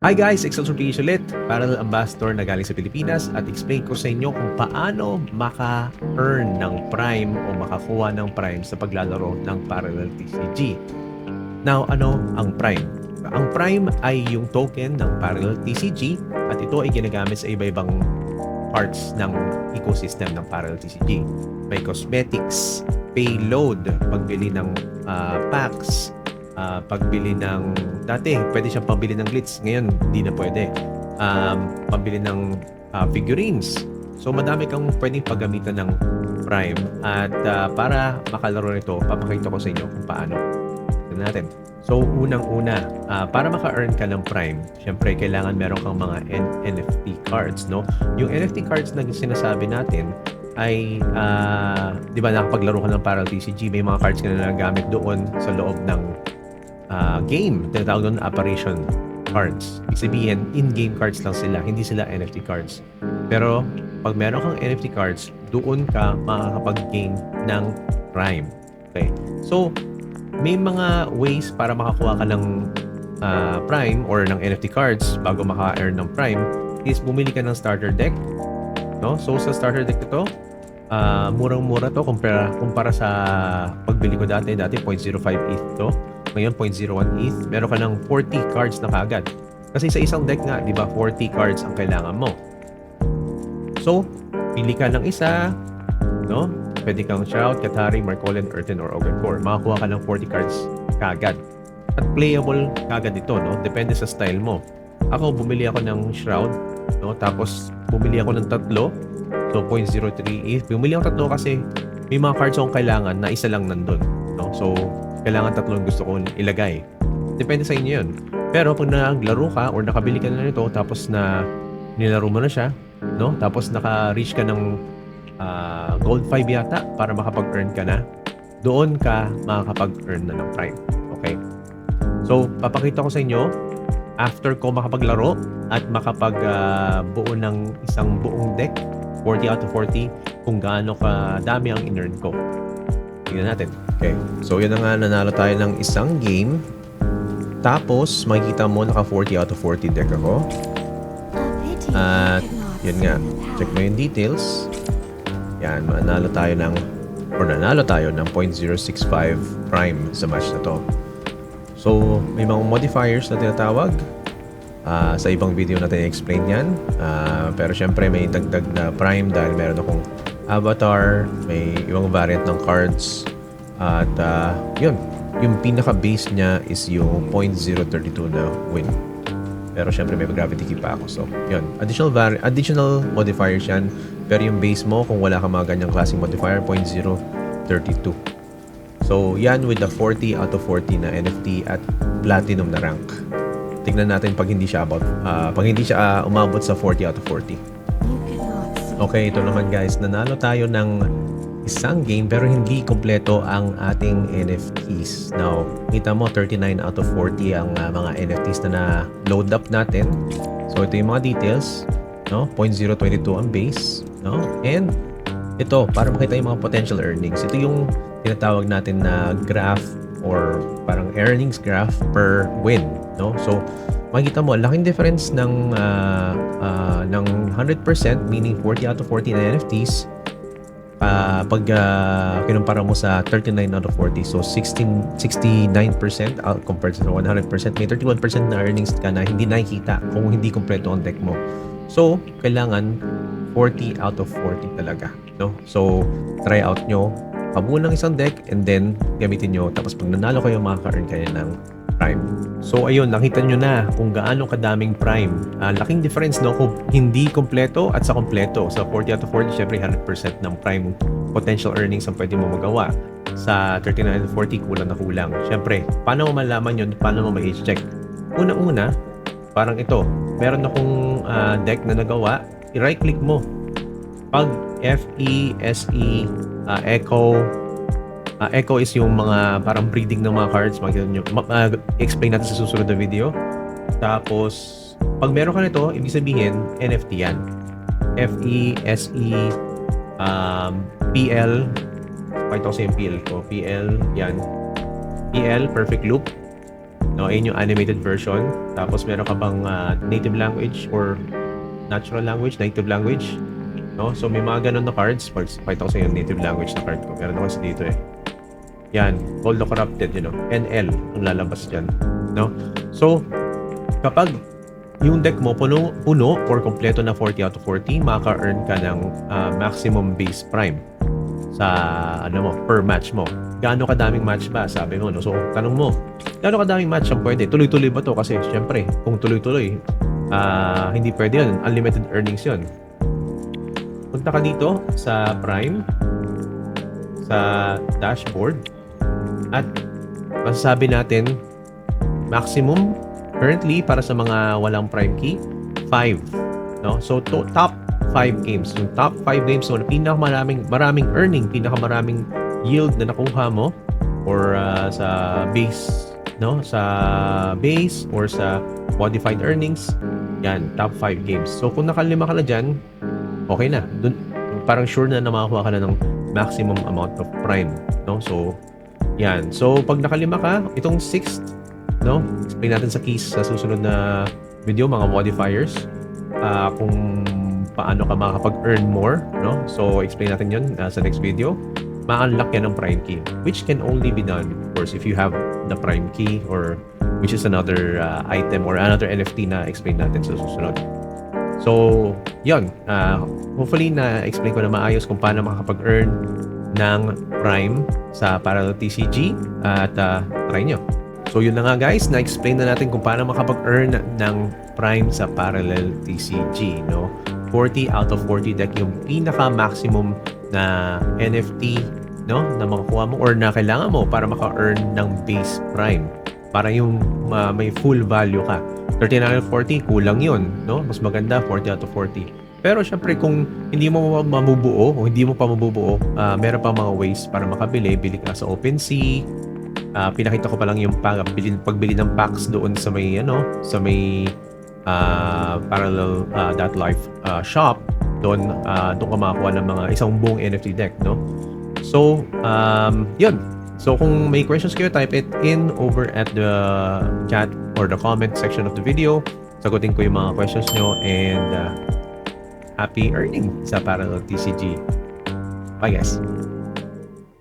Hi guys, Excel Surprise ulit, parallel ambassador na galing sa Pilipinas at explain ko sa inyo kung paano maka-earn ng Prime o makakuha ng Prime sa paglalaro ng Parallel TCG. Now, ano ang Prime? Ang Prime ay yung token ng Parallel TCG at ito ay ginagamit sa iba-ibang parts ng ecosystem ng Parallel TCG. May cosmetics, payload, pagbili ng ah, packs, ah, pagbili ng dati pwede siyang pambili ng glitz. Ngayon hindi na pwede. Um, pambili ng ah, figurines. So madami kang pwedeng paggamitan ng Prime. At ah, para makalaro nito papakita ko sa inyo kung paano. Tignan natin. So unang una ah, para maka-earn ka ng Prime syempre kailangan meron kang mga N- NFT cards no? Yung NFT cards na sinasabi natin ay ah, di ba nakapaglaro ka ng Parallel TCG may mga cards ka na nagamit doon sa loob ng ah, game. Tinatawag doon apparition cards. Ibig sabihin, in-game cards lang sila, hindi sila NFT cards. Pero, pag meron kang NFT cards, doon ka makakapag-gain ng Prime. Okay. So, may mga ways para makakuha ka ng ah, Prime or ng NFT cards bago maka-earn ng Prime is bumili ka ng starter deck. No? So, sa starter deck ito, ah, murang-mura to kumpara, kumpara sa pagbili ko dati. Dati 0.05 ETH to. Ngayon, 0.01 ETH. Meron ka ng 40 cards na kagad. Kasi sa isang deck nga, di ba, 40 cards ang kailangan mo. So, pili ka ng isa, no? Pwede kang Shroud, Katari, Marcolin, Earthen, or Ogre Core. Makakuha ka ng 40 cards kagad. At playable kagad ito, no? Depende sa style mo. Ako, bumili ako ng Shroud, no? Tapos, bumili ako ng tatlo. So, 0.03 ETH. Bumili ako tatlo kasi may mga cards akong kailangan na isa lang nandun? So, kailangan tatlong gusto kong ilagay. Depende sa inyo yun. Pero pag naglaro ka or nakabili ka na nito tapos na nilaro mo na siya, no? Tapos naka-reach ka ng ah, gold 5 yata para makapag-earn ka na, doon ka makakapag-earn na ng prime. Okay? So, papakita ko sa inyo after ko makapaglaro at makapag-buo ng isang buong deck, 40 out of 40, kung gaano ka dami ang in-earn ko. Tingnan natin. Okay. So, yun na nga, nanalo tayo ng isang game. Tapos, makikita mo, naka 40 out of 40 deck ako. At, yun nga. Check mo yung details. Yan, manalo tayo ng, or nanalo tayo ng 0.065 prime sa match na to. So, may mga modifiers na tinatawag. Ah, sa ibang video natin i-explain yan. Ah, pero syempre, may dagdag na prime dahil meron akong avatar, may ibang variant ng cards. At ah, yun, yung pinaka-base niya is yung 0.032 na win. Pero syempre may gravity key pa ako. So, yun. Additional, vari- additional modifiers yan. Pero yung base mo, kung wala ka mga ganyang klaseng modifier, 0.032. So, yan with the 40 out of 40 na NFT at platinum na rank. Tignan natin pag hindi siya about, ah, pag hindi siya ah, umabot sa 40 out of 40. Okay, ito naman guys, nanalo tayo ng isang game pero hindi kompleto ang ating NFTs. Now, kita mo 39 out of 40 ang uh, mga NFTs na na-load up natin. So, ito yung mga details, no? 0.022 ang base, no? And ito, para makita yung mga potential earnings. Ito yung tinatawag natin na graph or parang earnings graph per win, no? So, makikita mo, laking difference ng ah, ah, ng 100% meaning 40 out of 40 na NFTs ah, pag ah, kinumpara mo sa 39 out of 40 so 16 69% out compared sa 100% may 31% na earnings ka na hindi nakikita kung hindi kompleto ang deck mo. So kailangan 40 out of 40 talaga no? So try out nyo pabuo ng isang deck and then gamitin nyo tapos pag nanalo kayo makaka-earn kayo ng Prime. So ayun, nakita nyo na kung gaano kadaming Prime. Ah, laking difference no kung hindi kompleto at sa kompleto. Sa 40 out of 40, syempre 100% ng Prime potential earnings ang pwede mo magawa. Sa 39 out of 40, kulang na kulang. Syempre, paano mo malaman yun? Paano mo ma-age check? Una-una, parang ito. Meron akong ah, deck na nagawa. I-right click mo. Pag F-E-S-E ah, Echo Ah, Echo is yung mga parang breeding ng mga cards. Makikita nyo. Ma- ah, explain natin sa susunod na video. Tapos, pag meron ka nito, ibig sabihin, NFT yan. F-E-S-E um, P-L Pakita ko sa yung PL ko. PL, yan. PL, perfect loop. No, ayun yung animated version. Tapos meron ka bang ah, native language or natural language, native language. No? So may mga ganun na cards. Pakita ko sa inyo native language na card ko. Meron ako kasi dito eh. Yan, Gold Corrupted, you know. NL ang lalabas dyan. No? So, kapag yung deck mo puno, puno or kompleto na 40 out of 40, maka-earn ka ng ah, maximum base prime sa ano mo, per match mo. Gaano kadaming match ba? Sabi mo, no? So, tanong mo, gaano kadaming match ang pwede? Tuloy-tuloy ba to? Kasi, syempre, kung tuloy-tuloy, ah, hindi pwede yun. Unlimited earnings yun. Punta ka dito sa Prime, sa dashboard, at masasabi natin, maximum currently para sa mga walang Prime key, 5. No? So, to, top 5 games. Yung top 5 games so, na pinakamaraming maraming earning, pinakamaraming yield na nakuha mo or ah, sa base no sa base or sa modified earnings yan top 5 games so kung nakalima ka na dyan okay na. Dun, parang sure na na makakuha ka na ng maximum amount of prime no? So yan. So pag nakalima ka itong sixth no? Explain natin sa keys sa susunod na video mga modifiers. Ah, kung paano ka makakapag-earn more no? So explain natin yun ah, sa next video. Ma-unlock yan ng prime key which can only be done of course if you have the prime key or which is another uh, item or another NFT na explain natin sa susunod so yun uh, hopefully na explain ko na maayos kung paano makakapag-earn ng prime sa Parallel TCG at uh, try nyo So yun na nga guys, na-explain na natin kung paano makapag-earn ng Prime sa Parallel TCG, no? 40 out of 40 deck yung pinaka-maximum na NFT, no? Na makakuha mo or na kailangan mo para maka-earn ng base Prime. Para yung uh, may full value ka. 39 out of 40, kulang yun, no? Mas maganda, 40 out of 40. Pero syempre kung hindi mo mamubuo o hindi mo pa mabubuo, ah, meron pa mga ways para makabili. Bili ka sa OpenSea, Ah, pinakita ko pa lang yung pagbili, pagbili ng packs doon sa may ano, sa may ah, parallel ah, dot life ah, shop. Doon ah, doon ka makakuha ng mga isang buong NFT deck, no? So, um, yun. So, kung may questions kayo, type it in over at the chat or the comment section of the video. Sagutin ko yung mga questions nyo and ah, happy earning sa Parallel TCG. Bye guys!